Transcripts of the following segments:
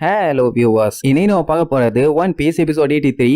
Hello viewers இனி நம்ம பார்க்க போறது one piece episode eighty three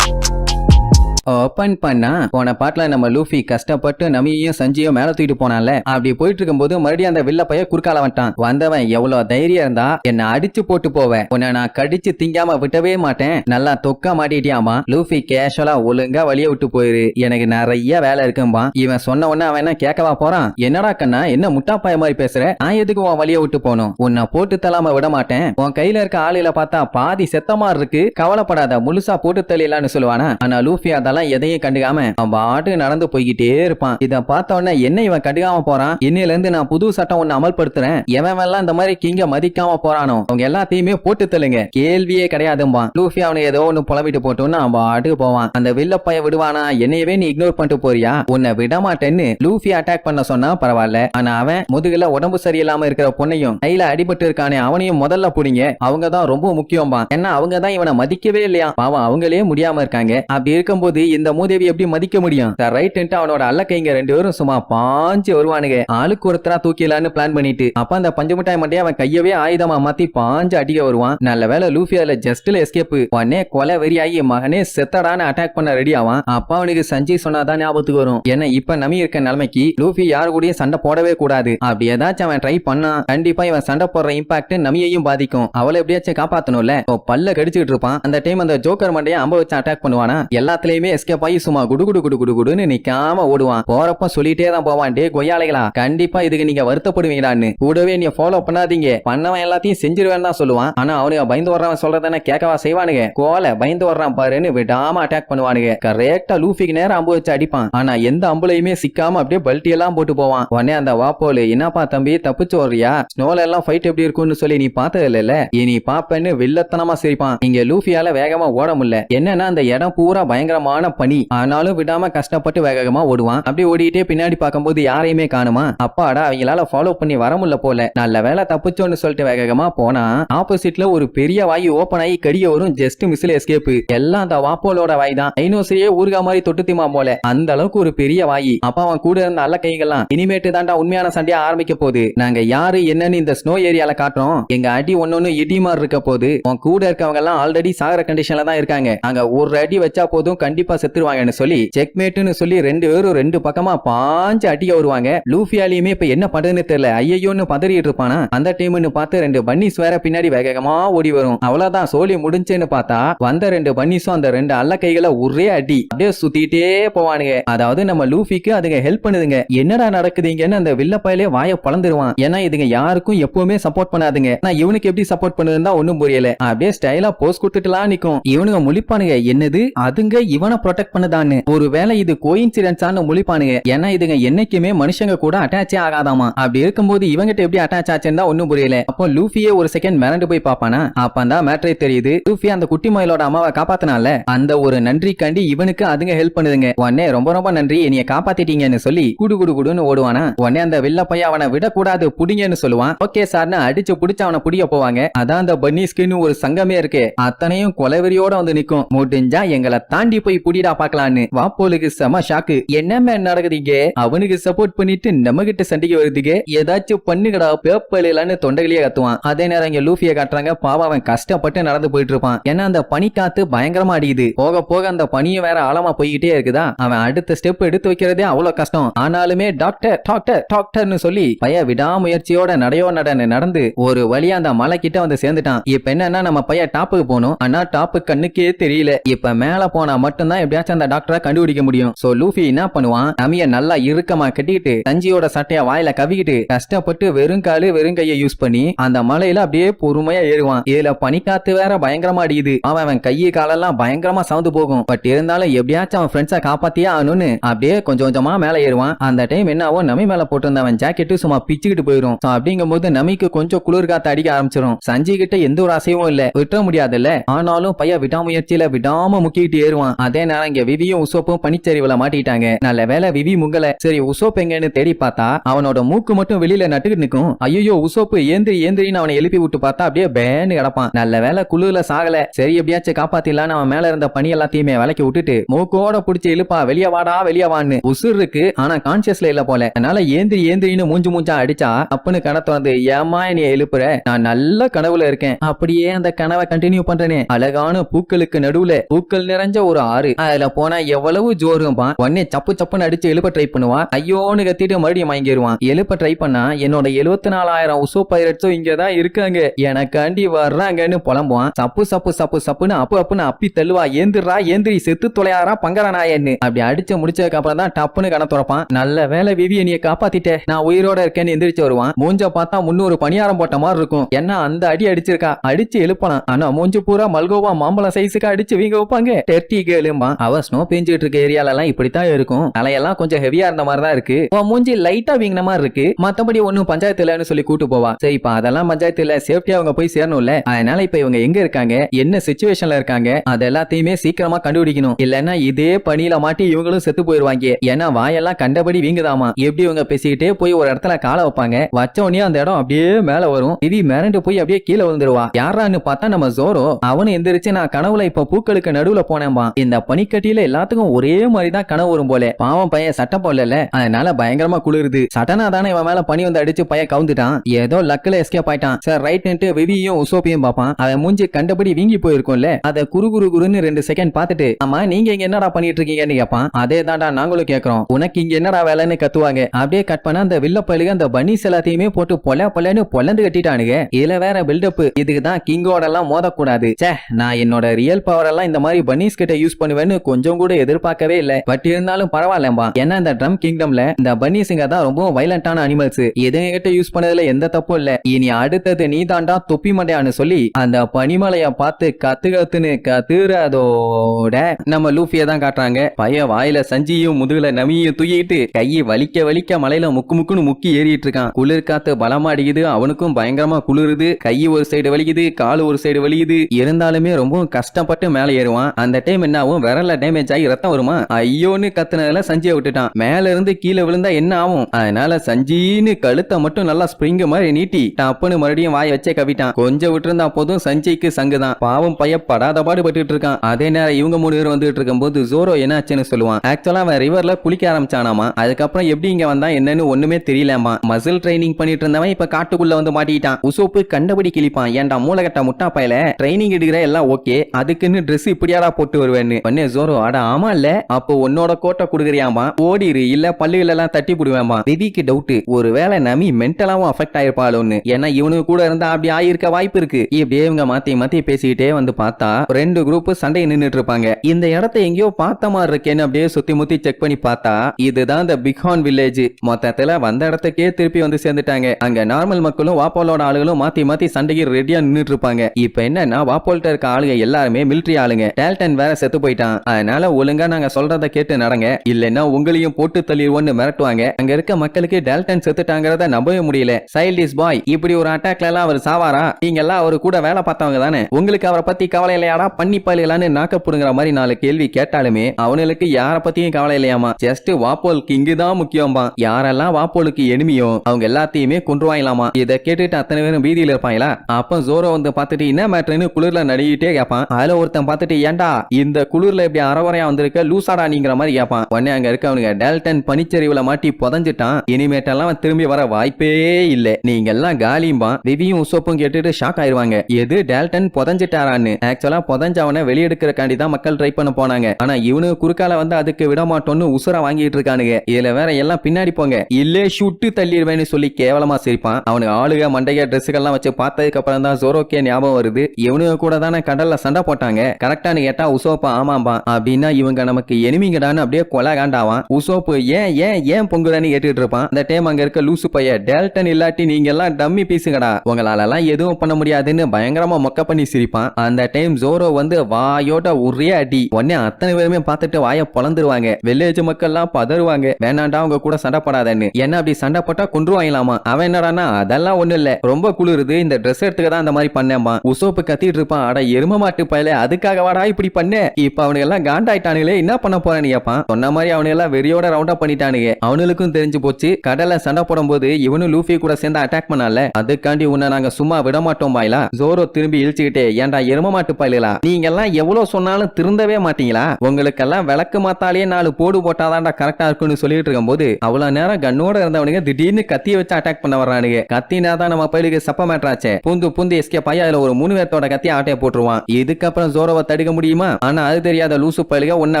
open பண்ணா போன பாட்டுல நம்ம லூஃபி கஷ்டப்பட்டு நமியையும் சஞ்சியும் மேல தூக்கிட்டு போனான்ல. அப்படி போயிட்டு இருக்கும்போது மறுபடியும் அந்த வில்ல பைய குறுக்கால வந்துட்டான். வந்தவன் எவ்வளவு தைரியம் இருந்தா என்ன அடிச்சு போட்டு போவேன் உன்னை நான் கடிச்சு திங்காம விட்டவே மாட்டேன். நல்லா தொக்கா மாட்டிட்டியாமா? லூஃபி கேஷுவலா ஒழுங்கா வழிய விட்டு போயிரு. எனக்கு நிறைய வேலை இருக்கும்பா. இவன் சொன்ன உடனே அவன் என்ன கேட்கவா போறான்? என்னடா கண்ணா என்ன முட்டாப்பாய மாதிரி பேசுற? நான் எதுக்கு உன் வழிய விட்டு போகணும்? உன்னை போட்டு தள்ளாம விட மாட்டேன். உன் கையில இருக்க ஆளுல பார்த்தா பாதி செத்த மாதிரி இருக்கு. கவலைப்படாத முழுசா போட்டு தள்ளிடலான்னு சொல்லுவானா? ஆனா லூஃபி அதெல்லாம் எதையும் கண்டுக்காம அவன் பாட்டுக்கு நடந்து போய்கிட்டே இருப்பான். இத பார்த்த உடனே என்ன இவன் கண்டுக்காம போறான்? இன்னையில இருந்து நான் புது சட்டம் ஒண்ணு அமல்படுத்துறேன். எவன் எல்லாம் இந்த மாதிரி கிங்க மதிக்காம போறானோ அவங்க எல்லாத்தையுமே போட்டு தள்ளுங்க. கேள்வியே கிடையாதும்பான். லூஃபி அவனை ஏதோ ஒண்ணு புலம்பிட்டு போட்டோம்னு அவன் பாட்டுக்கு போவான். அந்த வில்ல பைய விடுவானா? என்னையவே நீ இக்னோர் பண்ணிட்டு போறியா? உன்னை விடமாட்டேன்னு லூஃபி அட்டாக் பண்ண சொன்னா பரவாயில்ல. ஆனா அவன் முதுகுல உடம்பு சரியில்லாம இருக்கிற பொண்ணையும் கையில அடிபட்டு இருக்கானே அவனையும் முதல்ல புடிங்க. அவங்க தான் ரொம்ப முக்கியம்பா ஏன்னா அவங்க தான் இவனை மதிக்கவே இல்லையா? பாவம் அவங்களே முடியாம இருக்காங்க. அப்படி இருக்கும்போது இந்த மூதேவி எப்படி மதிக்க முடியும்? ரைட் அவனோட அல்ல கைங்க ரெண்டு பேரும் சும்மா பாஞ்சு வருவானுங்க. ஆளுக்கு ஒருத்தரா தூக்கிடலான்னு பிளான் பண்ணிட்டு அப்ப அந்த பஞ்சு மிட்டாய் மண்டையை அவன் கையவே ஆயுதமா மாத்தி பாஞ்சு அடிக்க வருவான். நல்ல வேலை லூஃபி அதுல ஜஸ்ட்ல எஸ்கேப் உடனே கொலை வெறியாகி மகனே செத்தடான்னு அட்டாக் பண்ண ரெடி ஆவான். அப்ப அவனுக்கு சஞ்சய் சொன்னாதான் ஞாபகத்துக்கு வரும். ஏன்னா இப்ப நம்பி இருக்க நிலைமைக்கு லூஃபி யாரு கூடயும் சண்டை போடவே கூடாது. அப்படி ஏதாச்சும் அவன் ட்ரை பண்ணா கண்டிப்பா இவன் சண்டை போடுற இம்பாக்ட் நமியையும் பாதிக்கும். அவளை எப்படியாச்சும் காப்பாத்தணும்ல? பல்ல கடிச்சுட்டு இருப்பான். அந்த டைம் அந்த ஜோக்கர் மண்டையை அம்ப வச்சு அட்டாக் பண்ணுவானா? எல்லாத்துலயுமே எஸ்கேப் ஆகி சும்மா குடு குடு குடு குடு குடுன்னு நிக்காம ஓடுவான். போறப்ப சொல்லிட்டே தான் போவான். டே கொய்யாளைகளா கண்டிப்பா இதுக்கு நீங்க வருத்தப்படுவீங்களான்னு. கூடவே நீ ஃபாலோ பண்ணாதீங்க. பண்ணவன் எல்லாத்தையும் செஞ்சிருவேன் தான் சொல்லுவான். ஆனா அவனுக்கு பயந்து வர்றவன் சொல்றதான கேட்கவா செய்வானுங்க. கோல பயந்து வர்றான் பாருன்னு விடாம அட்டாக் பண்ணுவானுங்க. கரெக்டா லூஃபிக்கு நேரம் அம்பு வச்சு அடிப்பான். ஆனா எந்த அம்புலையுமே சிக்காம அப்படியே பல்ட்டி எல்லாம் போட்டு போவான். உடனே அந்த வாப்போலு என்னப்பா தம்பி தப்பிச்சு வர்றியா ஸ்னோல எல்லாம் ஃபைட் எப்படி இருக்கும்னு சொல்லி நீ பார்த்தது இல்ல இனி பாப்பேன்னு வில்லத்தனமா சிரிப்பான். இங்க லூஃபியால வேகமா ஓட முடியல. என்னன்னா அந்த இடம் பூரா பயங்கரமான பனி ஆனாலும் விடாம கஷ்டப்பட்டு வேகமா ஓடுவான். அப்படி ஓடிட்டே பின்னாடி பார்க்கும்போது யாரையுமே காணுமா? அப்பாடா அவங்களால ஃபாலோ பண்ணி வர முடியல போல. நல்ல வேலை தப்பிச்சோன்னு சொல்லிட்டு வேகமா போனா ஆப்போசிட்ல ஒரு பெரிய வாய் ஓபன் ஆகி கடிய வரும். ஜஸ்ட் மிஸ்ல எஸ்கேப் எல்லாம் அந்த வாப்போலோட வாய் தான். ஐநோசரியே ஊருகா மாதிரி தொட்டுத்திமா போல. அந்த அளவுக்கு ஒரு பெரிய வாயி. அப்ப அவன் கூட இருந்த அல்ல கைகள்லாம் இனிமேட்டு தாண்டா உண்மையான சண்டையா ஆரம்பிக்க போகுது. நாங்க யாரு என்னன்னு இந்த ஸ்னோ ஏரியால காட்டுறோம். எங்க அடி ஒன்னொன்னு இடி மாதிரி இருக்க போது உன் கூட இருக்கவங்க எல்லாம் ஆல்ரெடி சாகர கண்டிஷன்ல தான் இருக்காங்க. அங்க ஒரு அடி வச்சா போதும். கண்டிப்பா செத்துருவாங்கன்னு சொல்லி செக்மேட்னு சொல்லி ரெண்டு பேரும் ரெண்டு பக்கமா பாஞ்சு அடிக்க வருவாங்க. லூஃபியாலையுமே இப்ப என்ன பண்றதுன்னு தெரியல. ஐயோன்னு பதறிட்டு இருப்பானா? அந்த டைம்னு பார்த்து ரெண்டு பன்னிஸ் வேற பின்னாடி வேகமா ஓடி வரும். அவ்வளவுதான் சோழி முடிஞ்சுன்னு பார்த்தா வந்த ரெண்டு பன்னிஸும் அந்த ரெண்டு அல்ல கைகளை ஒரே அடி அப்படியே சுத்திட்டே போவானுங்க. அதாவது நம்ம லூஃபிக்கு அதுங்க ஹெல்ப் பண்ணுதுங்க. என்னடா நடக்குதுங்கன்னு அந்த வில்லப்பாயிலே வாய பழந்துருவான். ஏன்னா இதுங்க யாருக்கும் எப்பவுமே சப்போர்ட் பண்ணாதுங்க. நான் இவனுக்கு எப்படி சப்போர்ட் பண்ணுதுன்னு தான் ஒன்னும் புரியல. அப்படியே ஸ்டைலா போஸ்ட் கொடுத்துட்டுலாம் நிக்கும். இவனுங்க முழிப்பானுங்க என்னது? அதுங்க இவனை ப்ரொடெக்ட் பண்ணுதான்னு. ஒருவேளை இது கோயின்சிடன்ஸான்னு முழிப்பானுங்க. ஏன்னா இதுங்க என்னைக்குமே மனுஷங்க கூட அட்டாச்சே ஆகாதாமா. அப்படி இருக்கும்போது இவங்கிட்ட எப்படி அட்டாச் ஆச்சுன்னு தான் ஒன்னும் புரியல. அப்போ லூஃபியே ஒரு செகண்ட் மிரண்டு போய் பாப்பானா அப்பந்தான் மேட்ரே தெரியுது. லூஃபி அந்த குட்டி மயிலோட அம்மாவை காப்பாத்தினால அந்த ஒரு நன்றி கண்டி இவனுக்கு அதுங்க ஹெல்ப் பண்ணுதுங்க. உடனே ரொம்ப ரொம்ப நன்றி என்னைய காப்பாத்திட்டீங்கன்னு சொல்லி குடு குடு குடுன்னு ஓடுவானா? உடனே அந்த வில்ல பையன் அவனை விடக்கூடாது புடிங்கன்னு சொல்லுவான். ஓகே சார்னு அடிச்சு புடிச்சு அவனை புடிய போவாங்க. அதான் அந்த பன்னீஸ்க்குன்னு ஒரு சங்கமே இருக்கு. அத்தனையும் கொலவெறியோட வந்து நிக்கும். முடிஞ்சா எங்களை தாண்டி போய் புடிடா பாக்கலான்னு வாப்போலுக்கு செம ஷாக்கு என்ன மேன் நடக்குதுங்க? அவனுக்கு சப்போர்ட் பண்ணிட்டு நம்ம கிட்ட சண்டைக்கு வருதுங்க? ஏதாச்சும் பண்ணுங்கடா பேப்பலான்னு தொண்டைகளையே கத்துவான். அதே நேரம் இங்க லூஃபிய காட்டுறாங்க. பாவம் அவன் கஷ்டப்பட்டு நடந்து போயிட்டு இருப்பான் ஏன்னா அந்த பனி காத்து பயங்கரமா அடிக்குது. போக போக அந்த பனியும் வேற ஆழமா போய்கிட்டே இருக்குதா? அவன் அடுத்த ஸ்டெப் எடுத்து வைக்கிறதே அவ்வளவு கஷ்டம். ஆனாலுமே டாக்டர் டாக்டர் டாக்டர்னு சொல்லி பைய விடாமுயற்சியோட நடையோ நடன்னு நடந்து ஒரு வழியா அந்த மலை கிட்ட வந்து சேர்ந்துட்டான். இப்ப என்னன்னா நம்ம பையன் டாப்புக்கு போகணும். ஆனா டாப்பு கண்ணுக்கே தெரியல. இப்ப மேல போனா மட்டும்தான் எப்படியாச்சும் அந்த டாக்டரை கண்டுபிடிக்க முடியும். சோ லூஃபி என்ன பண்ணுவான்? நமிய நல்லா இறுக்கமா கட்டிக்கிட்டு சஞ்சியோட சட்டைய வாயில கவிக்கிட்டு கஷ்டப்பட்டு வெறும் காலு வெறும் கையை யூஸ் பண்ணி அந்த மலையில அப்படியே பொறுமையா ஏறுவான். இதுல பனிக்காத்து வேற பயங்கரமா அடிக்குது. அவன் அவன் கையை காலெல்லாம் பயங்கரமா சவுந்து போகும். பட் இருந்தாலும் எப்படியாச்சும் அவன் ஃப்ரெண்ட்ஸை காப்பாத்தியே ஆகணும்னு அப்படியே கொஞ்சம் கொஞ்சமா மேல ஏறுவான். அந்த டைம் என்னவோ நமி மேல போட்டிருந்த அவன் ஜாக்கெட்டு சும்மா பிச்சுக்கிட்டு போயிடும். அப்படிங்கும் போது நமிக்கு கொஞ்சம் குளிர் காத்து அடிக்க ஆரம்பிச்சிடும் சஞ்சி கிட்ட எந்த ஒரு அசைவும் இல்ல. விட்டுற முடியாதுல்ல. ஆனாலும் பையன் விடாமுயற்சியில விடாம முக்கிட்டு ஏறுவான். அதே நேரம் இங்க விவியும் உசோப்பும் பனிச்சரிவுல மாட்டிட்டாங்க. நல்ல வேலை விவி முங்கல சரி உசோப் எங்கன்னு தேடி பார்த்தா அவனோட மூக்கு மட்டும் வெளியில நட்டுக்கிட்டு நிக்கும் ஐயோ உசோப்பு ஏந்திரி ஏந்திரின்னு அவனை எழுப்பி விட்டு பார்த்தா அப்படியே பேன்னு கிடப்பான். நல்ல வேலை குழுல சாகல. சரி எப்படியாச்சும் காப்பாத்திடலாம் அவன் மேல இருந்த பனி எல்லாத்தையுமே விலக்கி விட்டுட்டு மூக்கோட புடிச்சு இழுப்பா வெளிய வாடா வெளியே வான்னு. உசுர் இருக்கு ஆனா கான்சியஸ்ல இல்ல போல. அதனால ஏந்திரி ஏந்திரின்னு மூஞ்சு மூஞ்சா அடிச்சா அப்புன்னு கணத்தை வந்து ஏமா நீ எழுப்புற? நான் நல்ல கனவுல இருக்கேன். அப்படியே அந்த கனவை கண்டினியூ பண்றேனே. அழகான பூக்களுக்கு நடுவுல பூக்கள் நிறைஞ்ச ஒரு ஆறு. அதுல போனா எவ்வளவு ஜோரும்பா உடனே சப்பு சப்புன்னு அடிச்சு எழுப்ப ட்ரை பண்ணுவான் ஐயோன்னு கத்திட்டு மறுபடியும் வாங்கிடுவான் எழுப்ப ட்ரை பண்ணா என்னோட எழுபத்தி நாலாயிரம் உசோ பைரட்ஸும் இங்கதான் இருக்காங்க. எனக்காண்டி வர்றாங்கன்னு புலம்புவான். சப்பு சப்பு சப்பு சப்புன்னு அப்பு அப்புன்னு அப்பி தள்ளுவா. ஏந்திரா ஏந்திரி செத்து தொலையாரா பங்கர நாயன்னு. அப்படி அடிச்சு முடிச்சதுக்கு அப்புறம் தான் டப்புன்னு கண துறப்பான். நல்ல வேலை விவி நீ காப்பாத்திட்டே நான் உயிரோட இருக்கேன்னு எந்திரிச்சு வருவான். மூஞ்ச பார்த்தா முன்னூறு பணியாரம் போட்ட மாதிரி இருக்கும். என்ன அந்த அடி அடிச்சிருக்கா? அடிச்சு எழுப்பலாம். ஆனா மூஞ்சு பூரா மல்கோவா மாம்பழம் சைஸுக்கு அடிச்சு வீங்க வைப்பாங்க. டெர்ட்டி கேளுமா அவ ஸ்னோ பெஞ்சிட்டு இருக்க ஏரியால எல்லாம் இப்படித்தான் இருக்கும். அலையெல்லாம் கொஞ்சம் ஹெவியா இருந்த மாதிரி தான் இருக்கு. உன் மூஞ்சி லைட்டா வீங்கின மாதிரி இருக்கு. மத்தபடி ஒன்னும் பஞ்சாயத்து இல்லைன்னு சொல்லி கூட்டு போவா. சரிப்பா அதெல்லாம் பஞ்சாயத்து இல்ல சேஃப்டியா அவங்க போய் சேரணும்ல. அதனால இப்ப இவங்க எங்க இருக்காங்க? என்ன சுச்சுவேஷன்ல இருக்காங்க? அது எல்லாத்தையுமே சீக்கிரமா கண்டுபிடிக்கணும். இல்லன்னா இதே பணியில மாட்டி இவங்களும் செத்து போயிருவாங்க. ஏன்னா வாயெல்லாம் கண்டபடி வீங்குதாமா? எப்படி இவங்க பேசிக்கிட்டே போய் ஒரு இடத்துல காலை வைப்பாங்க? வச்ச உடனே அந்த இடம் அப்படியே மேல வரும். இது மிரண்டு போய் அப்படியே கீழே விழுந்துருவா. யாரான்னு பார்த்தா நம்ம ஜோரோ. அவனு எந்திரிச்சு நான் கனவுல இப்ப பூக்களுக்கு நடுவுல போனேன்பா. இந்த பனிக்கட்டியில எல்லாத்துக்கும் ஒரே மாதிரி தான் கனவு வரும் போல. பாவம் பையன் சட்டை போடல அதனால பயங்கரமா குளிருது. சட்டனா தானே இவன் மேல பனி வந்து அடிச்சு பையன் கவுந்துட்டான். ஏதோ லக்கில் எஸ்கேப் ஆயிட்டான். சார் ரைட் நின்று விவியும் உசோப்பியும் பார்ப்பான். அவன் மூஞ்சி கண்டபடி வீங்கி போயிருக்கும்ல. அதை குறு குறு குருன்னு ரெண்டு செகண்ட் பார்த்துட்டு ஆமா நீங்க இங்க என்னடா பண்ணிட்டு இருக்கீங்கன்னு கேட்பான் அதே தான்டா நாங்களும் கேட்கறோம் உனக்கு இங்க என்னடா வேலைன்னு கத்துவாங்க. அப்படியே கட் பண்ண அந்த வில்ல பழுக அந்த பனிஸ் எல்லாத்தையுமே போட்டு பொல பொலன்னு பொலந்து கட்டிட்டானுங்க. இதுல வேற பில்டப் இதுக்கு தான் கிங்கோட எல்லாம் மோதக்கூடாது. ச்சே நான் என்னோட ரியல் பவர் எல்லாம் இந்த மாதிரி பனீஸ் கிட்ட யூஸ் பண்ணுவேன் பண்ணுவேன்னு கொஞ்சம் கூட எதிர்பார்க்கவே இல்ல. பட் இருந்தாலும் பரவாயில்லம்பா ஏன்னா இந்த ட்ரம் கிங்டம்ல இந்த பன்னீஸுங்க தான் ரொம்ப வைலண்டான அனிமல்ஸ் எதுங்க கிட்ட யூஸ் பண்ணதுல எந்த தப்பும் இல்ல. இனி அடுத்தது நீ தாண்டா தொப்பி மண்டையான்னு சொல்லி அந்த பனிமலைய பார்த்து கத்து கத்துன்னு கத்துறதோட நம்ம லூஃபிய தான் காட்டுறாங்க. பைய வாயில சஞ்சியும் முதுகுல நமியும் தூக்கிட்டு கையை வலிக்க வலிக்க மலையில முக்கு முக்குன்னு முக்கி ஏறிட்டு இருக்கான். குளிர் காத்து பலமா அடிக்குது. அவனுக்கும் பயங்கரமா குளிருது. கை ஒரு சைடு வலிக்குது கால் ஒரு சைடு வலிக்குது. இருந்தாலுமே ரொம்ப கஷ்டப்பட்டு மேல ஏறுவான். அந்த டைம் என்ன ஆகும் விரல்ல டேமேஜ் ஆகி ரத்தம் வருமா? ஐயோன்னு கத்துனதுல சஞ்சியை விட்டுட்டான். மேல இருந்து கீழே விழுந்தா என்ன ஆகும்? அதனால சஞ்சின்னு கழுத்தை மட்டும் நல்லா ஸ்ப்ரிங் மாதிரி நீட்டி டப்புன்னு மறுபடியும் வாய் வச்சே கவிட்டான். கொஞ்சம் விட்டுருந்தா போதும் சஞ்சய்க்கு சங்குதான். பாவம் பையன் படாத பாடுபட்டுட்டு இருக்கான். அதே நேரம் இவங்க மூணு பேர் வந்துட்டு இருக்கும்போது ஜோரோ என்னாச்சுன்னு சொல்லுவான். ஆக்சுவலா அவன் ரிவர்ல குளிக்க ஆரம்பிச்சானாமா? அதுக்கப்புறம் எப்படி இங்க வந்தா என்னன்னு ஒண்ணுமே தெரியலாமா மசில் ட்ரைனிங் பண்ணிட்டு இருந்தவன் இப்ப காட்டுக்குள்ள வந்து மாட்டிக்கிட்டான். உசோப்பு கண்டபடி கிழிப்பான். ஏன்டா மூலகட்ட முட்டா பயல ட்ரைனிங் எடுக்கிற எல்லாம் ஓகே அதுக்குன்னு ட்ரெஸ் இப்படியாடா போட்டு வருவேன்னு. உடனே ஜோரோ? அட ஆமா இல்ல அப்போ உன்னோட கோட்டை குடுக்குறியாமா ஓடிரு இல்ல பல்லுகள் எல்லாம் தட்டி போடுவேமா விதிக்கு டவுட் ஒருவேளை நமி மென்டலாவும் அஃபெக்ட் ஆயிருப்பாளோன்னு. ஏன்னா இவனுக்கு கூட இருந்தா அப்படி ஆயிருக்க வாய்ப்பு இருக்கு. இப்படியே இவங்க மாத்தி மாத்தி பேசிக்கிட்டே வந்து பார்த்தா ரெண்டு குரூப் சண்டை நின்னுட்டு இருப்பாங்க இந்த இடத்த எங்கேயோ பார்த்த மாதிரி இருக்கேன்னு அப்படியே சுத்தி முத்தி செக் பண்ணி பார்த்தா இதுதான் இந்த பிக்ஹான் வில்லேஜ் மொத்தத்துல வந்த இடத்துக்கே திருப்பி வந்து சேர்ந்துட்டாங்க. அங்க நார்மல் மக்களும் வாப்போலோட ஆளுகளும் மாத்தி மாத்தி சண்டைக்கு ரெடியா நின்னுட்டு இருப்பாங்க இப்ப என்னன்னா வாப்போல்ட்ட இருக்க ஆளுங்க எல்லாருமே மிலிட்டரி ஆளுங்க. டேல்டன் வேற செத்து போயிட்டான். அதனால ஒழுங்கா நாங்க சொல்றத கேட்டு நடங்க. இல்லைன்னா உங்களையும் போட்டு தள்ளிடுவோம்னு மிரட்டுவாங்க. அங்க இருக்க மக்களுக்கு டேல்டன் செத்துட்டாங்கிறத நம்பவே முடியல. சைல்டிஸ் பாய் இப்படி ஒரு அட்டாக்ல எல்லாம் அவர் சாவாரா? நீங்க எல்லாம் அவரு கூட வேலை பார்த்தவங்க தானே. உங்களுக்கு அவரை பத்தி கவலை இல்லையாடா? பண்ணி பயிலான்னு நாக்க புடுங்குற மாதிரி நாலு கேள்வி கேட்டாலுமே அவனுக்கு யார பத்தியும் கவலை இல்லையாமா ஜஸ்ட் வாப்போலுக்கு இங்குதான் முக்கியமா யாரெல்லாம் வாப்போலுக்கு எனிமியோ அவங்க எல்லாத்தையுமே கொன்றுவாங்களாமா இதை கேட்டுட்டு அத்தனை பேரும் வீதியில இருப்பாங்களா? அப்ப ஜோரோ வந்து பார்த்துட்டு என்ன மேட்ருன்னு குளிர்ல நடிகிட்டே கேட்பான் அதுல ஒருத்தன் பார்த்துட்டு ஏன்டா இந்த குளிர்ல இப்படி அறவரையா வந்திருக்க லூசாடா நீங்கிற மாதிரி கேட்பான் உடனே அங்க இருக்கவனுங்க டெல்டன் பனிச்சரிவுல மாட்டி புதஞ்சிட்டான். இனிமேட்டெல்லாம் அவன் திரும்பி வர வாய்ப்பே இல்ல. நீங்க எல்லாம் காலியும்பா விவியும் உசோப்பும் கேட்டுட்டு ஷாக் ஆயிருவாங்க. எது டேல்டன் புதஞ்சிட்டாரான்னு? ஆக்சுவலா புதஞ்சவனை வெளியெடுக்கிறக்காண்டி தான் மக்கள் ட்ரை பண்ண போனாங்க. ஆனா இவனு குறுக்கால வந்து அதுக்கு விட மாட்டோம்னு உசுர வாங்கிட்டு இருக்கானுங்க. இதுல வேற எல்லாம் பின்னாடி போங்க. இல்லே சுட்டு தள்ளிடுவேன்னு சொல்லி கேவலமா சிரிப்பான். அவனுக்கு ஆளுக மண்டைய ட்ரெஸ்ஸுகள்லாம் வச்சு பார்த்ததுக்கு அப்புறம் தான் ஜோரோக்கே ஞாபகம் வருது. இவனுங்க கூட தானே கடல்ல சண்டை போட்டாங்க. கரெக்டானு கேட்டா உசோப்பா ஆமாம்பா. அப்படின்னா இவங்க நமக்கு எனிமிங்கடான்னு அப்படியே கொலை காண்டாவான் உசோப்பு ஏன் ஏன் ஏன் பொங்குதான்னு கேட்டுட்டு இருப்பான். அந்த டைம் அங்க இருக்க லூசு பைய டேல்டன் இல்லாட்டி நீங்க எல்லாம் டம்மி பீசுங்கடா உங்களால எல்லாம் எதுவும் பண்ண முடியாதுன்னு பயங்கரமா மொக்க பண்ணி சிரிப்பான். அந்த டைம் ஜோரோ வந்து வாயோட ஒரே அடி. உடனே அத்தனை பேருமே பார்த்துட்டு வாய பொழந்துருவாங்க வில்லேஜ் மக்கள் எல்லாம் பதறுவாங்க. வேணாண்டா அவங்க கூட சண்டை போடாதன்னு. என்ன அப்படி சண்டை போட்டா கொன்றுவாங்களாமா அவன் என்னடானா அதெல்லாம் ஒண்ணு இல்ல. ரொம்ப குளிருது. இந்த ட்ரெஸ் எடுத்துக்க தான் அந்த மாதிரி பண்ணேம்மா உசோப்பு கத்திட்டு இருப்பான். அட எரும மாட்டு பயல. அதுக்காக வாடா இப்படி பண்ண. இப்ப அவனுக்கு அவனுங்க காண்டாயிட்டானுங்களே என்ன பண்ண போறான்னு கேப்பான். சொன்ன மாதிரி அவனுங்க வெறியோட ரவுண்டா பண்ணிட்டானுங்க அவனுக்கும் தெரிஞ்சு போச்சு கடல்ல சண்டை போடும் போது இவனும் லூஃபி கூட சேர்ந்து அட்டாக் பண்ணால அதுக்காண்டி உன்னை நாங்க சும்மா விட மாட்டோம் பாய்லா. ஜோரோ திரும்பி இழிச்சுக்கிட்டே ஏன்டா எரும மாட்டு பாயிலா நீங்க எல்லாம் எவ்வளவு சொன்னாலும் திருந்தவே மாட்டீங்களா? உங்களுக்கெல்லாம் விளக்கு மாத்தாலேயே நாலு போடு போட்டாதான்டா கரெக்டா இருக்கும்னு சொல்லிட்டு இருக்கும்போது அவ்வளவு நேரம் கண்ணோட இருந்தவனுங்க திடீர்னு கத்திய வச்சு அட்டாக் பண்ண வர்றானுங்க கத்தினா தான் நம்ம பயிலுக்கு சப்ப மேட்ராச்சே பூந்து பூந்து எஸ்கே பையா அதுல ஒரு மூணு பேர்த்தோட கத்தி ஆட்டையை போட்டுருவான். இதுக்கப்புறம் ஜோரோவை தடுக்க முடியுமா? ஆனா அது தெரியாது லூசு பயலுக உன்னை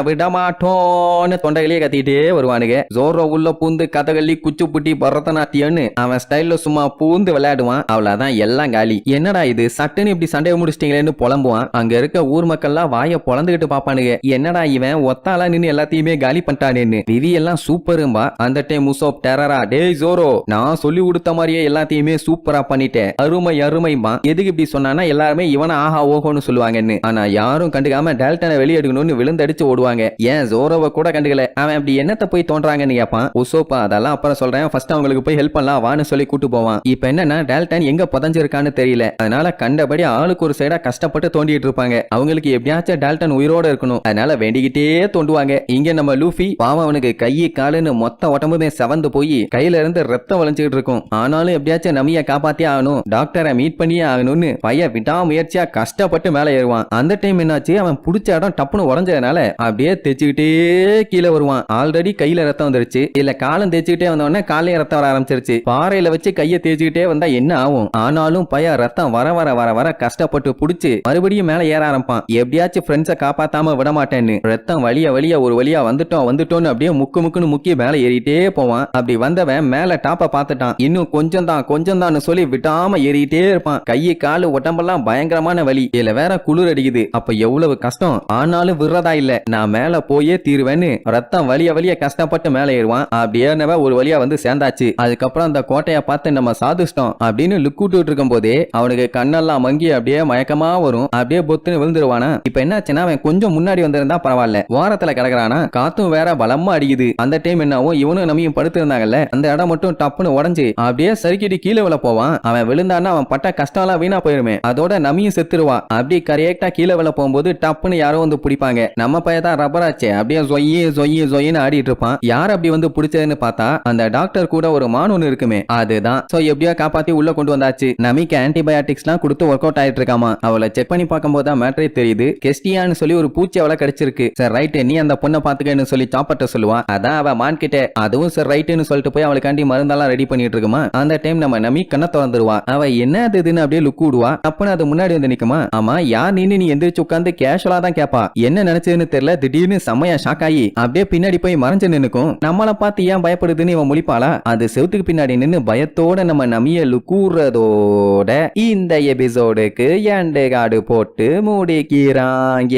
விடமாட்டோன்னு தொண்டையிலேயே கத்திட்டே வருவானுங்க ஜோரோ உள்ள பூந்து கதகளி குச்சி புட்டி பரதநாட்டியம்னு அவன் ஸ்டைல்ல சும்மா பூந்து விளையாடுவான். அவ்வளவுதான் எல்லாம் காலி. என்னடா இது? சட்டுன்னு இப்படி சண்டையை முடிச்சிட்டீங்களேன்னு புலம்புவான். அங்க இருக்க ஊர் மக்கள்லாம் வாயை பொழந்துகிட்டு பாப்பானுங்க என்னடா இவன்? ஒத்தாலா நின்னு எல்லாத்தையுமே காலி பண்ணிட்டானேன்னு. விதி எல்லாம் சூப்பரும்பா. அந்த டைம் முசோப் டெரரா டேய் ஜோரோ நான் சொல்லி கொடுத்த மாதிரியே எல்லாத்தையுமே சூப்பரா பண்ணிட்டேன். அருமை அருமைமா எதுக்கு இப்படி சொன்னானா எல்லாருமே இவனை ஆஹா ஓஹோன்னு சொல்லுவாங்கன்னு. ஆனா யாரும் கண்டுக்காம டேல்டனை வெளியெடுக்கணும்னு விழுந்தடிச்சு ஓடுவாங்க. ஏன் ஜோரோவை கூட கண்டுக்கல. அவன் அப்படி என்னத்த போய் தோன்றாங்கன்னு கேட்பான் உசோப்பா அதெல்லாம் அப்புறம் சொல்றேன். ஃபர்ஸ்ட் அவங்களுக்கு போய் ஹெல்ப் பண்ணலாம். வான்னு சொல்லி கூட்டு போவான். இப்ப என்னன்னா டேல்டன் எங்க புதஞ்சிருக்கான்னு தெரியல. அதனால கண்டபடி ஆளுக்கு ஒரு சைடா கஷ்டப்பட்டு தோண்டிட்டு இருப்பாங்க. அவங்களுக்கு எப்படியாச்சும் டால்டன் உயிரோட இருக்கணும். அதனால வேண்டிக்கிட்டே தோண்டுவாங்க. இங்க நம்ம லூஃபி பாவம் அவனுக்கு கை காலுன்னு மொத்த உடம்புமே செவந்து போய் கையில இருந்து ரத்தம் வளைஞ்சுக்கிட்டு இருக்கும். ஆனாலும் எப்படியாச்சும் நமிய காப்பாத்தியே ஆகணும். டாக்டரை மீட் பண்ணியே ஆகணும்னு பைய விடாமுயற்சியா கஷ்டப்பட்டு மேலே ஏறுவான். அந்த டைம் என்னாச்சு? அவன் பிடிச்ச இடம் டப்புனு டப்புன்னு உடஞ்சதுனால அப்படியே தேய்ச்சிக்கிட்டே கீழே வருவான். ஆல்ரெடி கையில ரத்தம் வந்துருச்சு. இல்ல காலம் தேய்ச்சிக்கிட்டே வந்தவொடனே காலையும் ரத்தம் வர ஆரம்பிச்சிருச்சு. பாறையில வச்சு கையை தேய்ச்சிக்கிட்டே வந்தா என்ன ஆகும்? ஆனாலும் பையன் ரத்தம் வர வர வர வர கஷ்டப்பட்டு புடிச்சு மறுபடியும் மேல ஏற ஆரம்பிப்பான். எப்படியாச்சும் ஃப்ரெண்ட்ஸை காப்பாத்தாம விட மாட்டேன்னு. ரத்தம் வழிய வழிய ஒரு வழியா வந்துட்டோம் வந்துட்டோம்னு அப்படியே முக்கு முக்குன்னு முக்கி மேல ஏறிட்டே போவான். அப்படி வந்தவன் மேல டாப்ப பார்த்துட்டான். இன்னும் கொஞ்சம் தான் கொஞ்சம் தான் சொல்லி விடாம ஏறிட்டே இருப்பான். கையை காலு உடம்பெல்லாம் பயங்கரமான வலி. இதுல வேற குளிர் அடிக்குது. அப்ப எவ்வளவு கஷ்டம்? ஆனாலும் விடுறதா இல்ல. நான் மேல போயே தீருவேன்னு ரத்தம் வலிய வலிய கஷ்டப்பட்டு மேல ஏறுவான். அப்படி ஏறினவன் ஒரு வழியா வந்து சேர்ந்தாச்சு. அதுக்கப்புறம் அந்த கோட்டையை பார்த்து நம்ம சாதிச்சிட்டோம் அப்படின்னு லுக் விட்டுட்டு இருக்கும் போதே அவனுக்கு கண்ணெல்லாம் மங்கி அப்படியே மயக்கமா வரும். அப்படியே பொத்துன்னு விழுந்துருவானா? இப்ப என்னாச்சுன்னா அவன் கொஞ்சம் முன்னாடி வந்திருந்தா பரவாயில்ல. ஓரத்துல கிடக்குறானா? காத்தும் வேற பலமா அடிக்குது. அந்த டைம் என்னாவும் இவனும் நம்பியும் படுத்திருந்தாங்கல்ல. அந்த இடம் மட்டும் டப்புன்னு உடஞ்சு அப்படியே சறுக்கிட்டு கீழே விழ போவான். அவன் விழுந்தான்னா அவன் பட்ட கஷ்டம் எல்லாம் வீணா போயிருமே. அதோட நம்மையும் செத்துருவான். அப்படி கரெக்டா கீழே விழ போகும்போது டப்புன்னு யாரோ வந்து பிடிப்பாங்க நம்ம பையன் தான் ரப்பர் ஆச்சே. அப்படியே ஜொய்யி ஜொய்யி ஜொய்யின்னு ஆடிட்டு இருப்பான். யார் அப்படி வந்து பிடிச்சதுன்னு பார்த்தா அந்த டாக்டர் கூட ஒரு மான் ஒன்று இருக்குமே. அதுதான். சோ எப்படியோ காப்பாத்தி உள்ள கொண்டு வந்தாச்சு. நமிக்கு ஆன்டிபயாட்டிக்ஸ்லாம் கொடுத்து ஒர்க் அவுட் ஆயிட்டு இருக்காமா. அவளை செக் பண்ணி பார்க்கும்போது தான் மேட்டரே தெரியுது. கெஸ்டியான்னு சொல்லி ஒரு பூச்சி அவளை கிடைச்சிருக்கு. சார் ரைட் நீ அந்த பொண்ணை பாத்துக்கன்னு சொல்லி சாப்பிட்ட சொல்லுவான் அதான் அவ மான் கிட்ட அதுவும் சார் ரைட்டுன்னு சொல்லிட்டு போய் அவளுக்காண்டி மருந்தெல்லாம் ரெடி பண்ணிட்டு இருக்குமா? அந்த டைம் நம்ம நமி கண்ணை திறந்துருவா. அவ என்ன அது இதுன்னு அப்படியே லுக் விடுவா தப்புன்னு அது முன்னாடி வந்து நிக்குமா? ஆமா யார் நின்னு நீ எந்திரிச்சு உட்காந்து கேஷுவலா தான் கேப்பா. என்ன என்ன நினைச்சதுன்னு தெரியல. திடீர்னு செம்மையா ஷாக் ஆகி அப்படியே பின்னாடி போய் மறைஞ்சு நின்னுக்கும். நம்மள பார்த்து ஏன் பயப்படுதுன்னு இவன் முழிப்பாளா? அது செவத்துக்கு பின்னாடி நின்னு பயத்தோட நம்ம நமிய லுக்கூறதோட இந்த எபிசோடுக்கு எண்டு காடு போட்டு மூடிக்கிறாங்க.